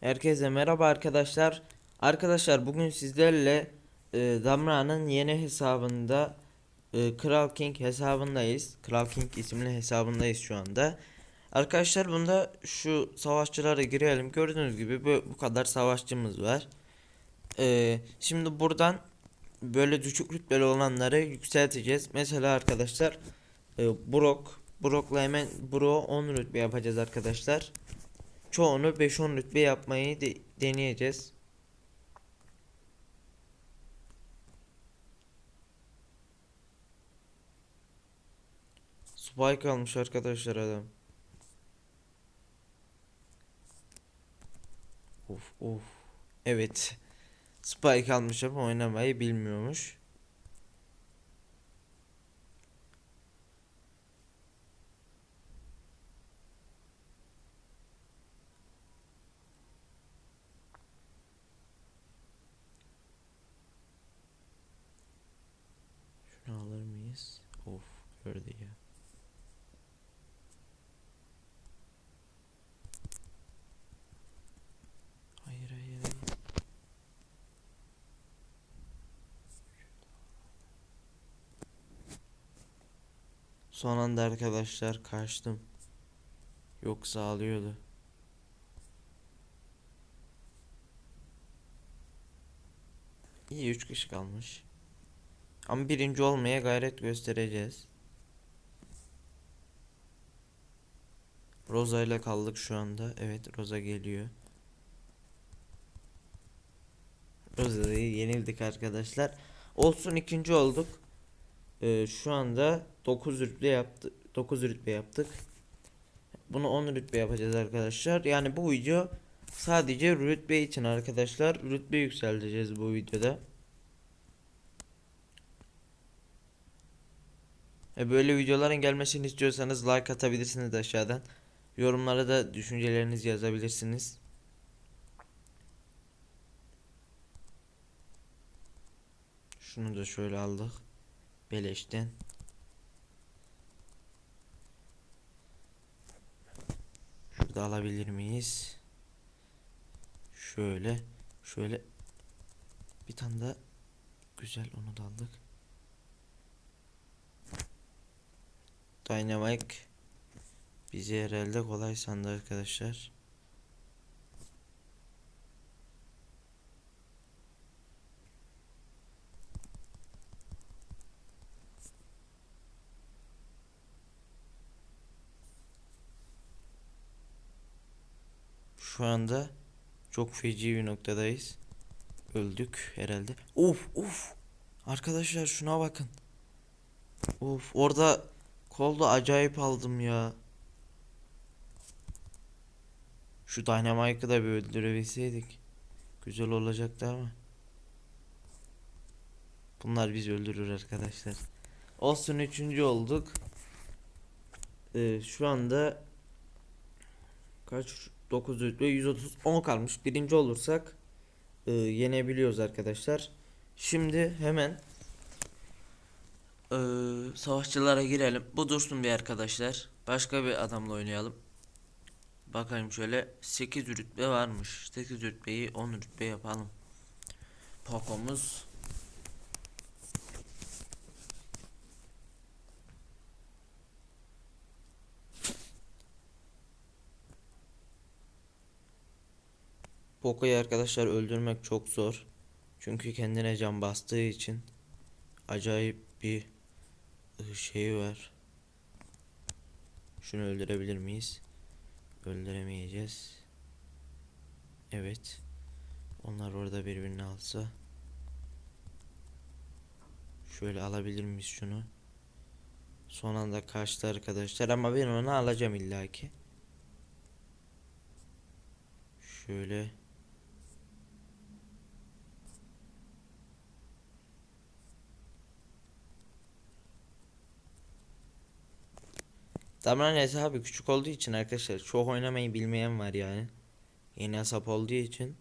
Herkese merhaba arkadaşlar. Arkadaşlar bugün sizlerle e, Damra'nın yeni hesabında e, Kral King hesabındayız. Kral King isimli hesabındayız şu anda. Arkadaşlar bunda şu savaşçılara girelim. Gördüğünüz gibi bu, bu kadar savaşçımız var. E, şimdi buradan böyle düşük rütbeli olanları yükselteceğiz. Mesela arkadaşlar e, Brock Brock'la hemen Brock'u 10 rütbe yapacağız arkadaşlar. Çoğunu 5-10 rütbe yapmayı de- deneyeceğiz. Spike almış arkadaşlar adam. Of of. Evet. Spike almış ama oynamayı bilmiyormuş. Şunu alır mıyız? Of gördü ya. Hayır hayır hayır. Son anda arkadaşlar kaçtım. Yoksa alıyordu. İyi 3 kişi kalmış. Ama birinci olmaya gayret göstereceğiz. Rosa ile kaldık şu anda. Evet Rosa geliyor. Rosa'yı yenildik arkadaşlar. Olsun ikinci olduk. Ee, şu anda 9 rütbe yaptı 9 rütbe yaptık. Bunu 10 rütbe yapacağız arkadaşlar. Yani bu video sadece rütbe için arkadaşlar. Rütbe yükselteceğiz bu videoda. E böyle videoların gelmesini istiyorsanız like atabilirsiniz aşağıdan. Yorumlara da düşüncelerinizi yazabilirsiniz. Şunu da şöyle aldık. Beleşten. Şurada alabilir miyiz? Şöyle. Şöyle. Bir tane daha. Güzel onu da aldık. Dynamite bizi herhalde kolay sandı arkadaşlar. Şu anda çok feci bir noktadayız. Öldük herhalde. Of of. Arkadaşlar şuna bakın. Of orada kolda acayip aldım ya. Şu Dynamite'ı da bir öldürebilseydik. Güzel olacaktı ama. Bunlar bizi öldürür arkadaşlar. Olsun üçüncü olduk. Ee, şu anda kaç 9 rütbe 130 10 kalmış. Birinci olursak e, yenebiliyoruz arkadaşlar. Şimdi hemen e, savaşçılara girelim. Bu dursun bir arkadaşlar. Başka bir adamla oynayalım. Bakayım şöyle 8 rütbe varmış. 8 rütbeyi 10 rütbe yapalım. Poco'muz Poco'yu arkadaşlar öldürmek çok zor. Çünkü kendine can bastığı için acayip bir şeyi var. Şunu öldürebilir miyiz? Öldüremeyeceğiz. Evet. Onlar orada birbirini alsa. Şöyle alabilir miyiz şunu? Son anda kaçtı arkadaşlar ama ben onu alacağım illaki. Şöyle Damran hesabı küçük olduğu için arkadaşlar çok oynamayı bilmeyen var yani. Yeni hesap olduğu için.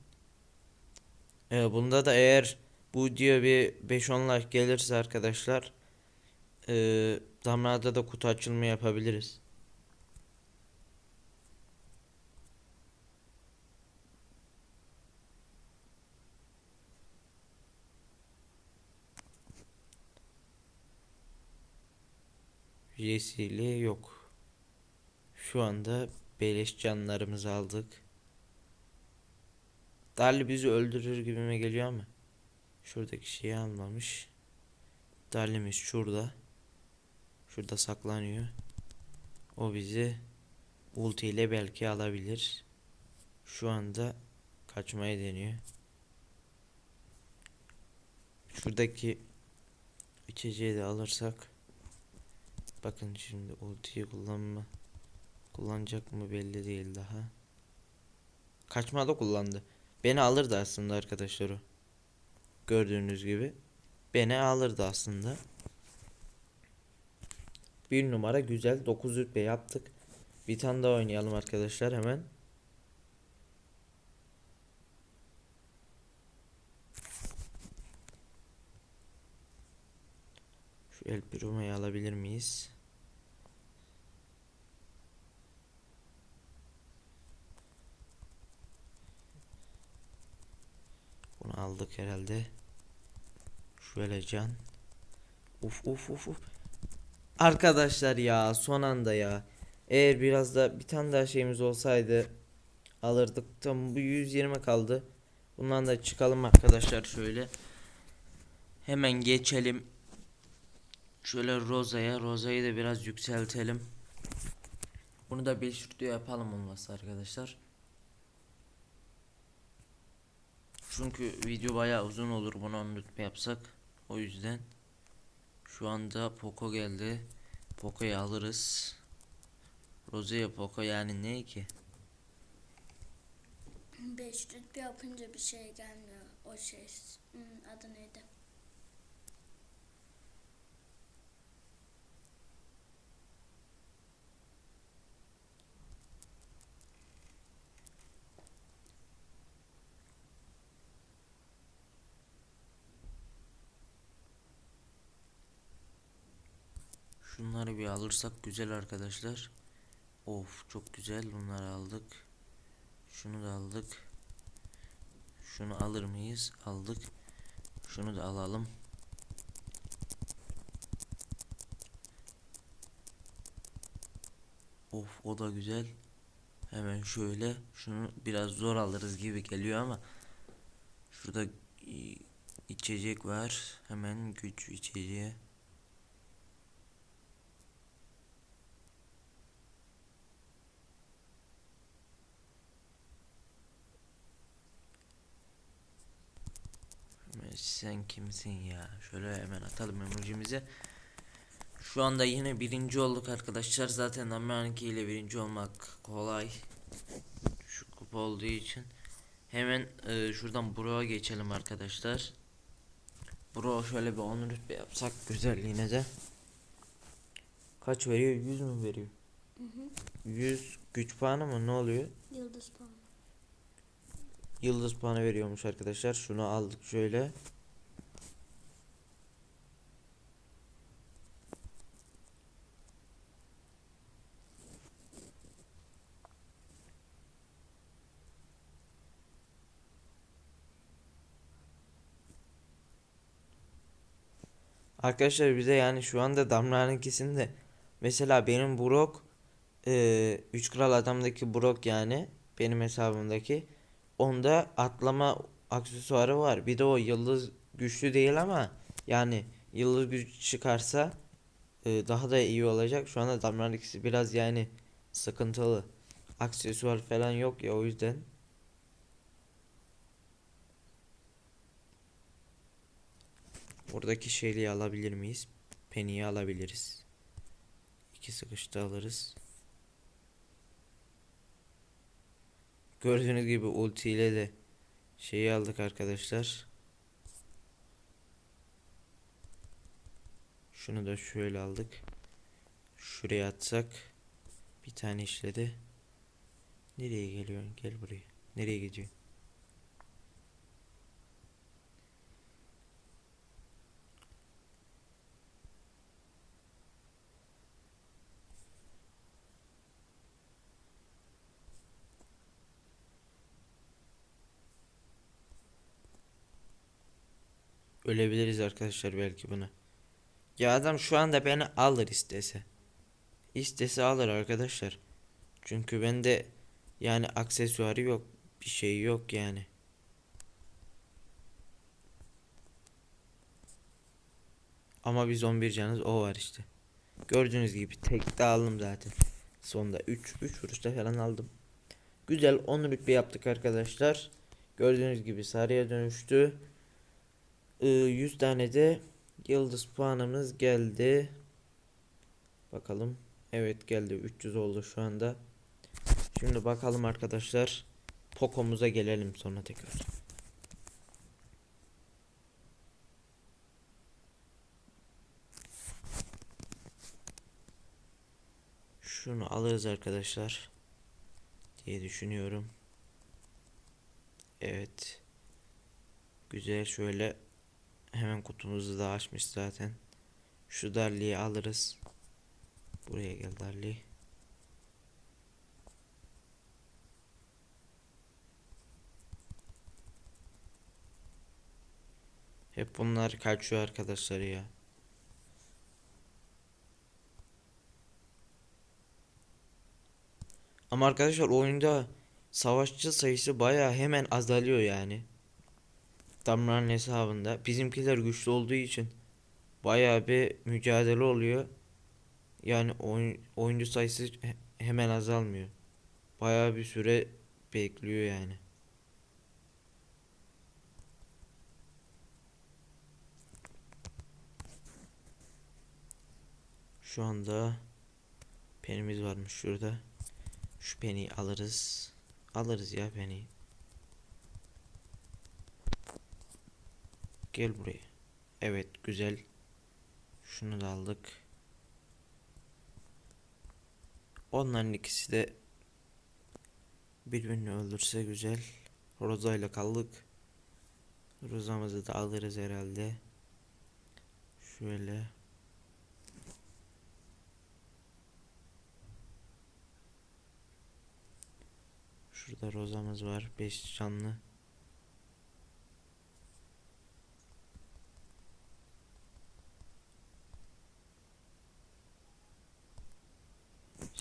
Ee, bunda da eğer bu diyor bir 5-10 like gelirse arkadaşlar e, Damra'da da kutu açılımı yapabiliriz. üyesiliği yok. Şu anda beleş canlarımızı aldık. Darli bizi öldürür gibime geliyor ama. Şuradaki şeyi almamış. Darlimiz şurada. Şurada saklanıyor. O bizi ulti ile belki alabilir. Şu anda kaçmayı deniyor. Şuradaki içeceği de alırsak bakın şimdi ultiyi kullanma kullanacak mı belli değil daha. Kaçmada kullandı. Beni alırdı aslında arkadaşlar o. Gördüğünüz gibi. Beni alırdı aslında. Bir numara güzel. 9 rütbe yaptık. Bir tane daha oynayalım arkadaşlar hemen. Şu El Primo'yu alabilir miyiz? Bunu aldık herhalde. Şöyle can. Uf uf uf uf. Arkadaşlar ya son anda ya. Eğer biraz da bir tane daha şeyimiz olsaydı alırdık. Tam bu 120 kaldı. Bundan da çıkalım arkadaşlar şöyle. Hemen geçelim. Şöyle Roza'ya. Roza'yı da biraz yükseltelim. Bunu da 5 rütbe yapalım olmazsa arkadaşlar. Çünkü video bayağı uzun olur bunu 10 rütbe yapsak. O yüzden şu anda Poco geldi. Poco'yu alırız. Rose'ye Poco yani ne ki? 5 rütbe yapınca bir şey gelmiyor. O şey hmm, adı neydi? Şunları bir alırsak güzel arkadaşlar. Of çok güzel bunları aldık. Şunu da aldık. Şunu alır mıyız? Aldık. Şunu da alalım. Of o da güzel. Hemen şöyle şunu biraz zor alırız gibi geliyor ama şurada içecek var. Hemen güç içeceği. Sen kimsin ya? Şöyle hemen atalım emojimizi. Şu anda yine birinci olduk arkadaşlar. Zaten Amerika ile birinci olmak kolay. Şu kupa olduğu için. Hemen e, şuradan Bro'a geçelim arkadaşlar. Bro şöyle bir 10 rütbe yapsak güzel yine de. Kaç veriyor? 100 mü veriyor? 100 güç puanı mı? Ne oluyor? Yıldız puanı. Yıldız puanı veriyormuş arkadaşlar. Şunu aldık şöyle. Arkadaşlar bize yani şu anda Damla'nınkisinde mesela benim Brock 3 kral adamdaki Brock yani benim hesabımdaki onda atlama aksesuarı var. Bir de o yıldız güçlü değil ama yani yıldız güç çıkarsa e, daha da iyi olacak. Şu anda Damla'nın ikisi biraz yani sıkıntılı. Aksesuar falan yok ya o yüzden. Buradaki şeyliği alabilir miyiz? Penny'yi alabiliriz. İki sıkışta alırız. Gördüğünüz gibi ulti ile de şeyi aldık arkadaşlar. Şunu da şöyle aldık. Şuraya atsak bir tane işledi. Nereye geliyorsun? Gel buraya. Nereye gidiyorsun? Ölebiliriz arkadaşlar belki buna. Ya adam şu anda beni alır istese. istese alır arkadaşlar. Çünkü bende yani aksesuarı yok. Bir şey yok yani. Ama biz 11 canız o var işte. Gördüğünüz gibi tek de aldım zaten. Sonda 3 3 vuruşta falan aldım. Güzel 10 rütbe yaptık arkadaşlar. Gördüğünüz gibi sarıya dönüştü. Ee, 100 tane de yıldız puanımız geldi. Bakalım. Evet geldi 300 oldu şu anda. Şimdi bakalım arkadaşlar. Poco'muza gelelim sonra tekrar. Şunu alırız arkadaşlar diye düşünüyorum. Evet. Güzel şöyle hemen kutumuzu da açmış zaten. Şu darliği alırız. Buraya gel darliği. Hep bunlar kaçıyor arkadaşlar ya. Ama arkadaşlar oyunda savaşçı sayısı baya hemen azalıyor yani. Damların hesabında. Bizimkiler güçlü olduğu için baya bir mücadele oluyor. Yani oyun, oyuncu sayısı he- hemen azalmıyor. Baya bir süre bekliyor yani. Şu anda penimiz varmış şurada. Şu peni alırız. Alırız ya peni. Gel buraya. Evet güzel. Şunu da aldık. Onların ikisi de birbirini öldürse güzel. Roza ile kaldık. Rozamızı da alırız herhalde. Şöyle. Şurada rozamız var. 5 canlı.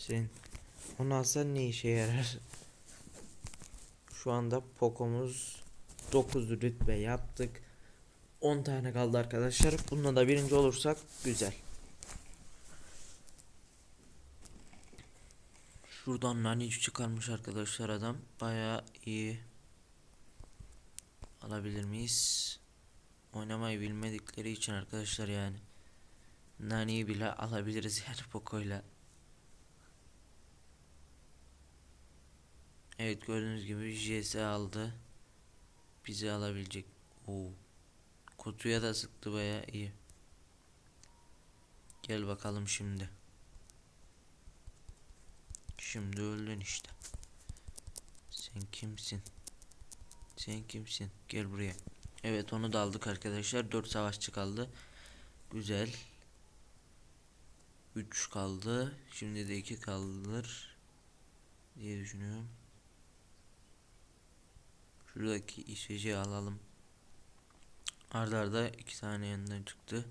Sen onu alsan ne işe yarar? Şu anda Poco'muz 9 rütbe yaptık. 10 tane kaldı arkadaşlar. Bununla da birinci olursak güzel. Şuradan nani çıkarmış arkadaşlar adam. Bayağı iyi. Alabilir miyiz? Oynamayı bilmedikleri için arkadaşlar yani. Nani'yi bile alabiliriz yani Poco'yla. Evet gördüğünüz gibi JS aldı. Bizi alabilecek. Oo. Kutuya da sıktı bayağı iyi. Gel bakalım şimdi. Şimdi öldün işte. Sen kimsin? Sen kimsin? Gel buraya. Evet onu da aldık arkadaşlar. 4 savaşçı kaldı. Güzel. 3 kaldı. Şimdi de 2 kaldır diye düşünüyorum. Şuradaki işeci alalım. Arda arda iki tane yanından çıktı.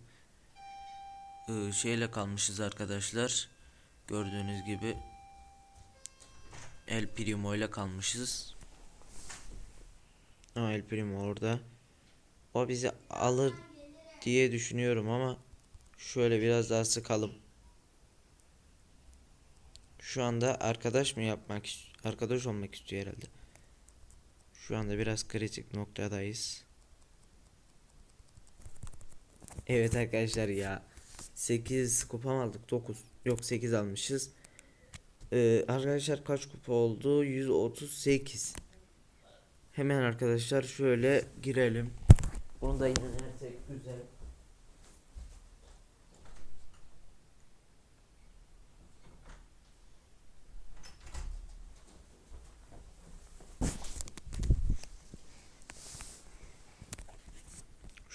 Ee, şeyle kalmışız arkadaşlar. Gördüğünüz gibi El Primo ile kalmışız. Aa, El Primo orada. O bizi alır diye düşünüyorum ama şöyle biraz daha sıkalım. Şu anda arkadaş mı yapmak arkadaş olmak istiyor herhalde. Şu anda biraz kritik noktadayız. Evet arkadaşlar ya 8 kupa mı aldık 9 yok 8 almışız. Ee, arkadaşlar kaç kupa oldu 138 Hemen arkadaşlar şöyle girelim. Bunu da inersek güzel.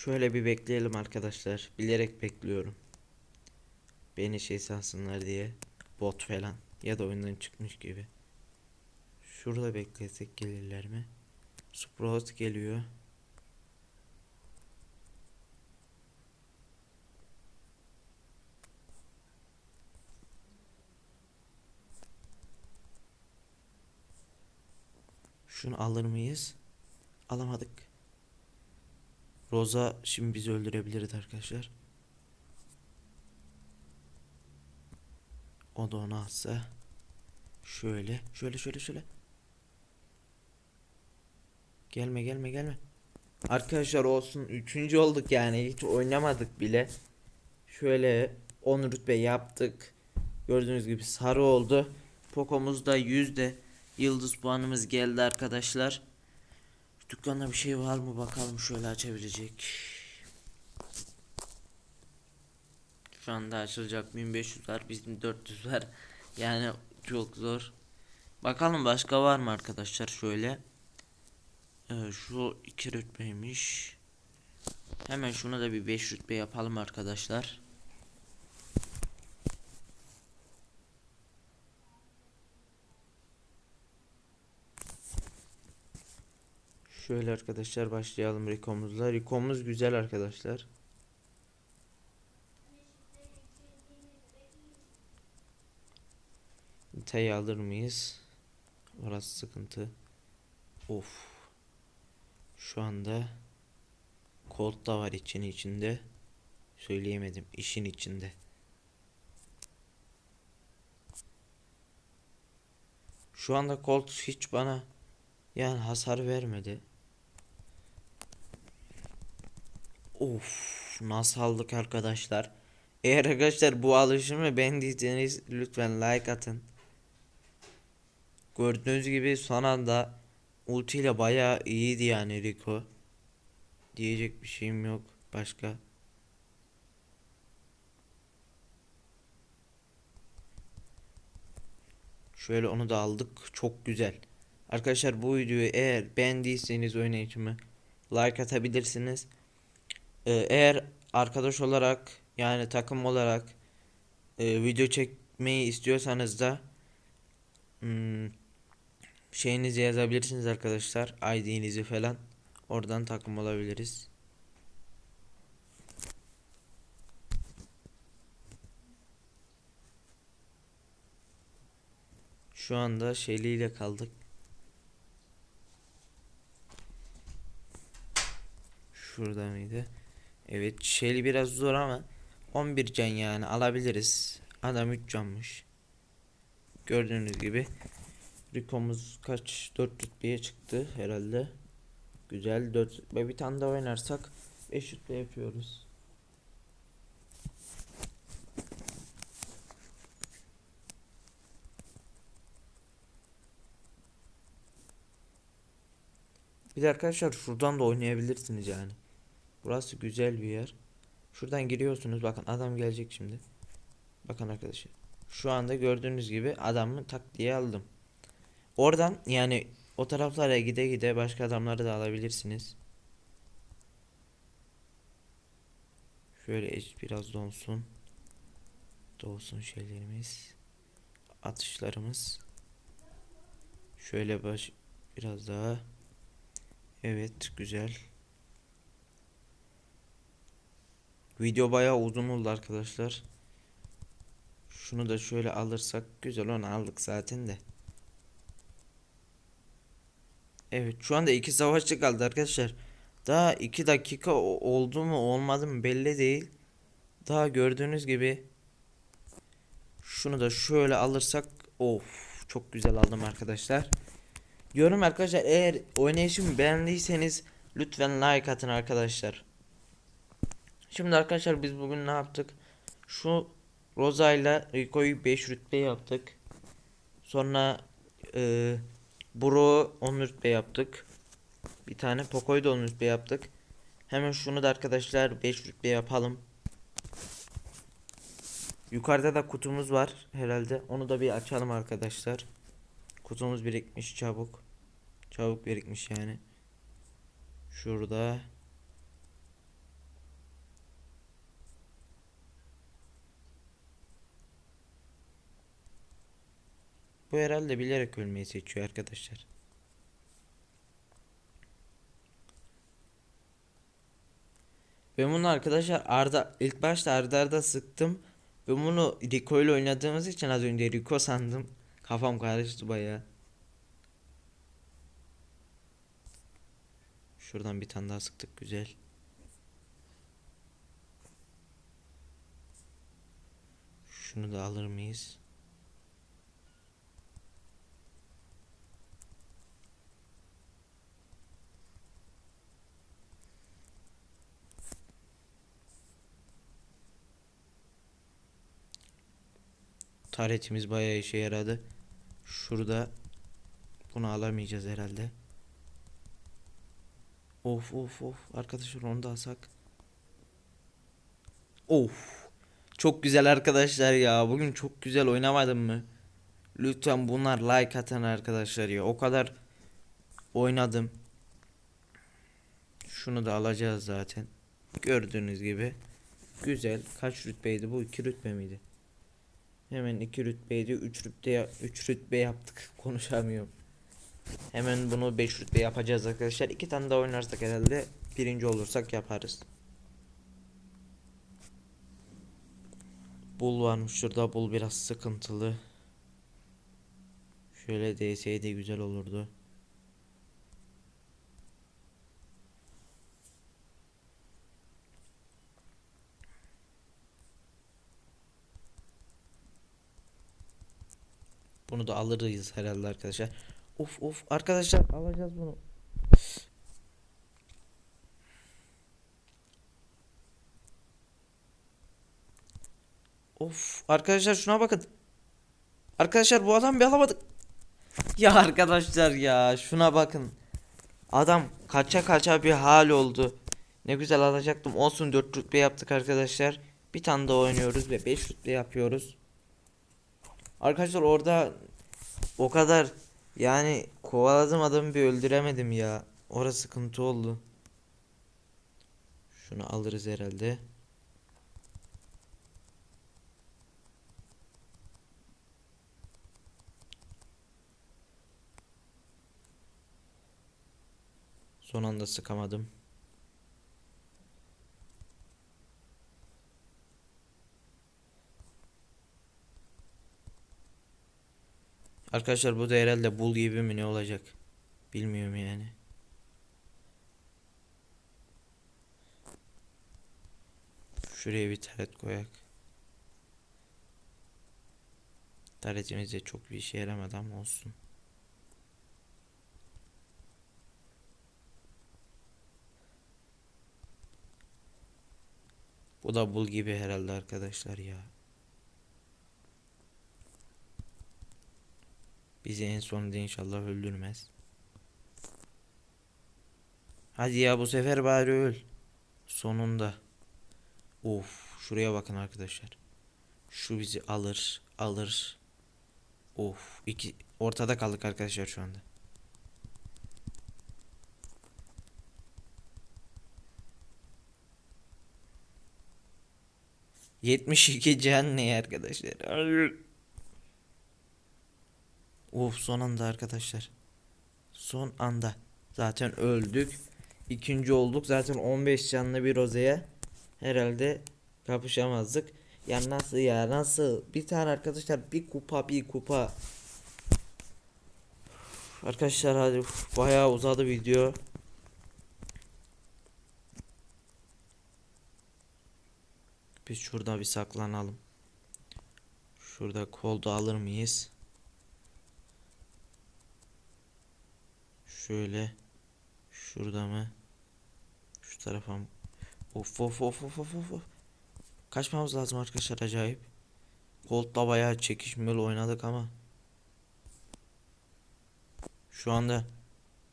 Şöyle bir bekleyelim arkadaşlar. Bilerek bekliyorum. Beni şey sansınlar diye. Bot falan. Ya da oyundan çıkmış gibi. Şurada beklesek gelirler mi? Sprout geliyor. Şunu alır mıyız? Alamadık. Rosa şimdi bizi öldürebilirdi arkadaşlar. O da onu alsa. Şöyle. Şöyle şöyle şöyle. Gelme gelme gelme. Arkadaşlar olsun. Üçüncü olduk yani. Hiç oynamadık bile. Şöyle 10 rütbe yaptık. Gördüğünüz gibi sarı oldu. Poco'muzda yüzde yıldız puanımız geldi arkadaşlar. Dükkanda bir şey var mı bakalım şöyle açabilecek. Şu anda açılacak 1500 var bizim 400 var. Yani çok zor. Bakalım başka var mı arkadaşlar şöyle. Ee, şu iki rütbeymiş. Hemen şuna da bir 5 rütbe yapalım arkadaşlar. Şöyle arkadaşlar başlayalım Rico'muzla. Rico'muz güzel arkadaşlar. Nita'yı alır mıyız? Orası sıkıntı. Of. Şu anda Colt da var için içinde. Söyleyemedim. işin içinde. Şu anda Colt hiç bana yani hasar vermedi. Of nasıl aldık arkadaşlar. Eğer arkadaşlar bu alışımı beğendiyseniz lütfen like atın. Gördüğünüz gibi son anda ultiyle bayağı iyiydi yani Rico. Diyecek bir şeyim yok başka. Şöyle onu da aldık. Çok güzel. Arkadaşlar bu videoyu eğer beğendiyseniz oynayışımı like atabilirsiniz. Ee, eğer arkadaş olarak yani takım olarak e, video çekmeyi istiyorsanız da hmm, şeyinizi yazabilirsiniz arkadaşlar. ID'nizi falan. Oradan takım olabiliriz. Şu anda şeyliyle kaldık. Şurada mıydı? Evet Shelly biraz zor ama 11 can yani alabiliriz. Adam 3 canmış. Gördüğünüz gibi Rico'muz kaç 4 rütbeye çıktı herhalde. Güzel 4 rütbe bir tane daha oynarsak 5 rütbe yapıyoruz. Bir de arkadaşlar şuradan da oynayabilirsiniz yani. Burası güzel bir yer. Şuradan giriyorsunuz. Bakın adam gelecek şimdi. Bakın arkadaşlar. Şu anda gördüğünüz gibi adamı tak diye aldım. Oradan yani o taraflara gide gide başka adamları da alabilirsiniz. Şöyle biraz donsun. Doğsun şeylerimiz. Atışlarımız. Şöyle baş biraz daha. Evet güzel. Video bayağı uzun oldu arkadaşlar. Şunu da şöyle alırsak güzel onu aldık zaten de. Evet şu anda iki savaşçı kaldı arkadaşlar. Daha iki dakika oldu mu olmadı mı belli değil. Daha gördüğünüz gibi şunu da şöyle alırsak of çok güzel aldım arkadaşlar. Diyorum arkadaşlar eğer oynayışımı beğendiyseniz lütfen like atın arkadaşlar. Şimdi arkadaşlar biz bugün ne yaptık? Şu Rosa ile Rico'yu 5 rütbe yaptık. Sonra e, Bro 10 rütbe yaptık. Bir tane Poco'yu da 10 rütbe yaptık. Hemen şunu da arkadaşlar 5 rütbe yapalım. Yukarıda da kutumuz var herhalde. Onu da bir açalım arkadaşlar. Kutumuz birikmiş çabuk. Çabuk birikmiş yani. Şurada. Bu herhalde bilerek ölmeyi seçiyor arkadaşlar. Ben bunu arkadaşlar Arda ilk başta Arda Arda sıktım. Ben bunu Rico ile oynadığımız için az önce Rico sandım. Kafam karıştı bayağı. Şuradan bir tane daha sıktık güzel. Şunu da alır mıyız? Taretimiz bayağı işe yaradı. Şurada bunu alamayacağız herhalde. Of of of arkadaşlar onu da alsak. Of. Çok güzel arkadaşlar ya. Bugün çok güzel oynamadım mı? Lütfen bunlar like atın arkadaşlar ya. O kadar oynadım. Şunu da alacağız zaten. Gördüğünüz gibi. Güzel. Kaç rütbeydi bu? 2 rütbe miydi? Hemen 2 rütbeydi. 3 rütbe 3 rütbe yaptık. Konuşamıyorum. Hemen bunu 5 rütbe yapacağız arkadaşlar. 2 tane daha oynarsak herhalde birinci olursak yaparız. Bul varmış şurada. Bul biraz sıkıntılı. Şöyle DS'ye güzel olurdu. Bunu da alırız herhalde arkadaşlar. Of of arkadaşlar alacağız bunu. Of arkadaşlar şuna bakın. Arkadaşlar bu adam bir alamadık. Ya arkadaşlar ya şuna bakın. Adam kaça kaça bir hal oldu. Ne güzel alacaktım. Olsun 4 rütbe yaptık arkadaşlar. Bir tane daha oynuyoruz ve 5 rütbe yapıyoruz. Arkadaşlar orada o kadar yani kovaladım adamı bir öldüremedim ya. Orası sıkıntı oldu. Şunu alırız herhalde. Son anda sıkamadım. Arkadaşlar bu da herhalde bul gibi mi ne olacak? Bilmiyorum yani. Şuraya bir taret koyak. Taretimiz de çok bir işe yaramadı ama olsun. Bu da bul gibi herhalde arkadaşlar ya. Bizi en sonunda inşallah öldürmez. Hadi ya bu sefer bari öl. Sonunda. Of şuraya bakın arkadaşlar. Şu bizi alır alır. Of iki ortada kaldık arkadaşlar şu anda. Yetmiş iki can ne arkadaşlar? Of son anda arkadaşlar. Son anda. Zaten öldük. İkinci olduk. Zaten 15 canlı bir rozeye herhalde kapışamazdık. Ya nasıl ya nasıl? Bir tane arkadaşlar bir kupa bir kupa. Arkadaşlar hadi uf, bayağı uzadı video. Biz şurada bir saklanalım. Şurada kolda alır mıyız? Şöyle. Şurada mı? Şu tarafa mı? Of of of of of of. Kaçmamız lazım arkadaşlar acayip. Colt'la bayağı çekişmeli oynadık ama. Şu anda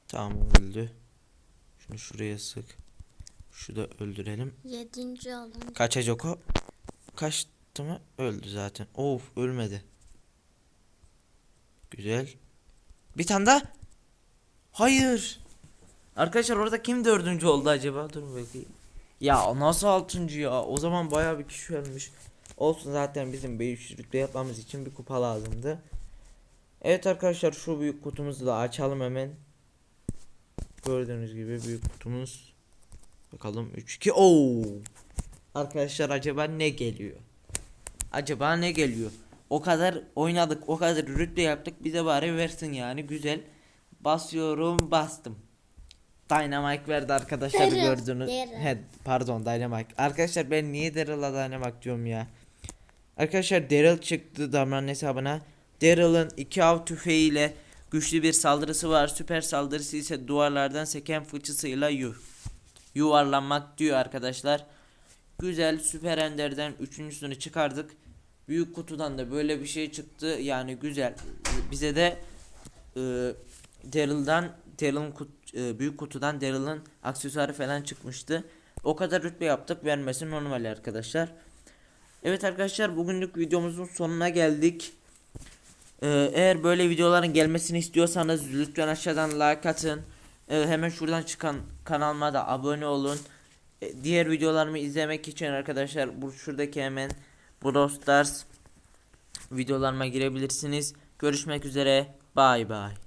tamam öldü. Şunu şuraya sık. Şu da öldürelim. Yedinci alın. Kaçacak o. Kaçtı mı? Öldü zaten. Of ölmedi. Güzel. Bir tane daha. Hayır. Arkadaşlar orada kim dördüncü oldu acaba? Dur bakayım. Ya nasıl altıncı ya? O zaman bayağı bir kişi ölmüş. Olsun zaten bizim 500 rütbe yapmamız için bir kupa lazımdı. Evet arkadaşlar şu büyük kutumuzu da açalım hemen. Gördüğünüz gibi büyük kutumuz. Bakalım 3 2 Oo. Arkadaşlar acaba ne geliyor? Acaba ne geliyor? O kadar oynadık, o kadar rütbe yaptık. Bize bari versin yani güzel. Basıyorum, bastım. Dynamite verdi arkadaşlar Daryl, gördünüz. Daryl. He, pardon Dynamite. Arkadaşlar ben niye Daryl'a Dynamite diyorum ya. Arkadaşlar Daryl çıktı Damra'nın hesabına. Daryl'ın iki av tüfeğiyle güçlü bir saldırısı var. Süper saldırısı ise duvarlardan seken fıçısıyla yu yuvarlanmak diyor arkadaşlar. Güzel süper enderden üçüncüsünü çıkardık. Büyük kutudan da böyle bir şey çıktı. Yani güzel. Bize de e, Daryl'dan Daryl'ın kut, e, büyük kutudan Daryl'ın aksesuarı falan çıkmıştı. O kadar rütbe yaptık vermesi normal arkadaşlar. Evet arkadaşlar bugünlük videomuzun sonuna geldik. Ee, eğer böyle videoların gelmesini istiyorsanız lütfen aşağıdan like atın. Ee, hemen şuradan çıkan kanalıma da abone olun. Ee, diğer videolarımı izlemek için arkadaşlar bu şuradaki hemen Brawl Stars videolarıma girebilirsiniz. Görüşmek üzere. Bay bay.